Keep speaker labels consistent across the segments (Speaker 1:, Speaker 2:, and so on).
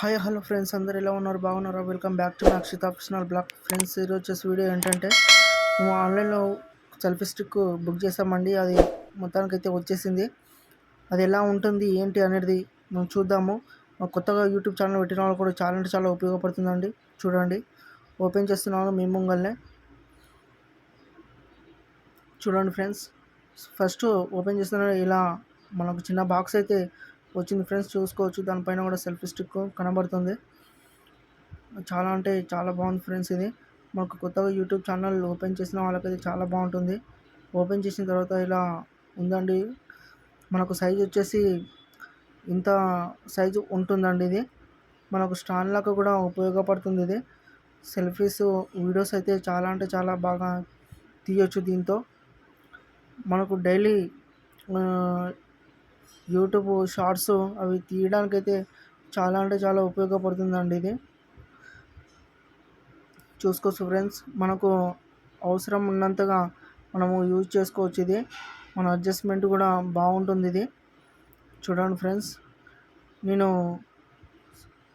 Speaker 1: Hi hello friends అందరు ఎలా ఉన్నారు? బాగున్నారా? Welcome back to Akshita official blog friends ఈరోజు వచ్చేసి వీడియో ఏంటంటే మేము ఆన్లైన్లో సెల్ఫీ స్టిక్ బుక్ చేసామండి. అది మొత్తానికి అయితే వచ్చేసింది. అది ఎలా ఉంటుంది ఏంటి అనేది మేము చూద్దాము. కొత్తగా యూట్యూబ్ ఛానల్ పెట్టిన వాళ్ళు కూడా చాలా అంటే చాలా ఉపయోగపడుతుందండి. చూడండి. ఓపెన్ చేస్తున్నాను మీ ముంగల్నే. చూడండి ఫ్రెండ్స్ ఫస్ట్ ఓపెన్ చేస్తున్న ఇలా మనకు చిన్న బాక్స్ అయితే వచ్చింది ఫ్రెండ్స్ చూసుకోవచ్చు. దానిపైన కూడా సెల్ఫీ స్టిక్ కనబడుతుంది. చాలా అంటే చాలా బాగుంది ఫ్రెండ్స్ ఇది. మనకు కొత్తగా యూట్యూబ్ ఛానల్ ఓపెన్ చేసిన వాళ్ళకైతే చాలా బాగుంటుంది. ఓపెన్ చేసిన తర్వాత ఇలా ఉందండి. మనకు సైజ్ వచ్చేసి ఇంత సైజు ఉంటుందండి ఇది. మనకు స్టాండ్ లాగా కూడా ఉపయోగపడుతుంది ఇది. సెల్ఫీస్ వీడియోస్ అయితే చాలా అంటే చాలా బాగా తీయొచ్చు దీంతో. మనకు డైలీ యూట్యూబ్ షార్ట్స్ అవి తీయడానికైతే చాలా అంటే చాలా ఉపయోగపడుతుందండి ఇది. చూసుకోవచ్చు ఫ్రెండ్స్. మనకు అవసరం ఉన్నంతగా మనము యూజ్ చేసుకోవచ్చు ఇది. మన అడ్జస్ట్మెంట్ కూడా బాగుంటుంది ఇది. చూడండి ఫ్రెండ్స్. నేను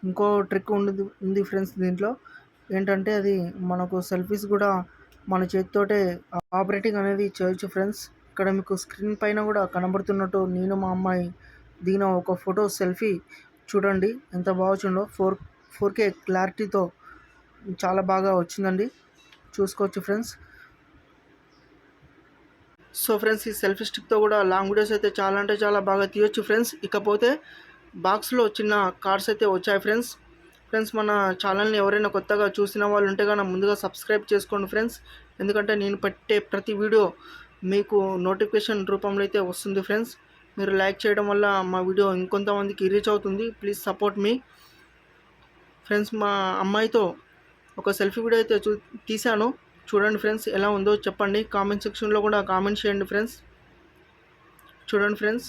Speaker 1: ఇంకో ట్రిక్ ఉంది ఉంది ఫ్రెండ్స్ దీంట్లో. ఏంటంటే అది మనకు సెల్ఫీస్ కూడా మన చేతితోటే ఆపరేటింగ్ అనేది చేయొచ్చు ఫ్రెండ్స్. ఇక్కడ మీకు స్క్రీన్ పైన కూడా కనబడుతున్నట్టు నేను మా అమ్మాయి దిగిన ఒక ఫోటో సెల్ఫీ చూడండి. ఎంత బాగా వచ్చిందో. ఫోర్ ఫోర్ కే క్లారిటీతో చాలా బాగా వచ్చిందండి. చూసుకోవచ్చు ఫ్రెండ్స్. సో ఫ్రెండ్స్ ఈ సెల్ఫీ స్టిక్తో కూడా లాంగ్ వీడియోస్ అయితే చాలా అంటే చాలా బాగా తీయొచ్చు ఫ్రెండ్స్. ఇకపోతే బాక్స్లో చిన్న కార్డ్స్ అయితే వచ్చాయి ఫ్రెండ్స్. ఫ్రెండ్స్ మన ఛానల్ని ఎవరైనా కొత్తగా చూసిన వాళ్ళు ఉంటే కనుక ముందుగా సబ్స్క్రైబ్ చేసుకోండి ఫ్రెండ్స్. ఎందుకంటే నేను పెట్టే ప్రతి వీడియో మీకు నోటిఫికేషన్ రూపంలో అయితే వస్తుంది ఫ్రెండ్స్ మీరు లైక్ చేయడం వల్ల మా వీడియో ఇంకొంతమందికి రీచ్ అవుతుంది. ప్లీజ్ సపోర్ట్ మీ ఫ్రెండ్స్ మా అమ్మాయితో ఒక సెల్ఫీ వీడియో అయితే చూ తీశాను. చూడండి ఫ్రెండ్స్ ఎలా ఉందో చెప్పండి. కామెంట్ సెక్షన్లో కూడా కామెంట్ చేయండి ఫ్రెండ్స్ చూడండి ఫ్రెండ్స్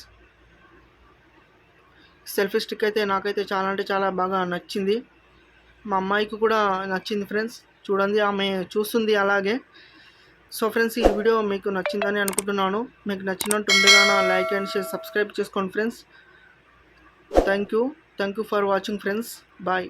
Speaker 1: సెల్ఫీ స్టిక్ అయితే నాకైతే చాలా అంటే చాలా బాగా నచ్చింది. మా అమ్మాయికి కూడా నచ్చింది ఫ్రెండ్స్ చూడండి ఆమె చూస్తుంది అలాగే. సో ఫ్రెండ్స్ ఈ వీడియో మీకు నచ్చిందని అనుకుంటున్నాను. మీకు నచ్చినట్టు ఉండగానే లైక్ అండ్ షేర్ సబ్స్క్రైబ్ చేసుకోండి friends. Thank you. Thank you for watching friends. Bye.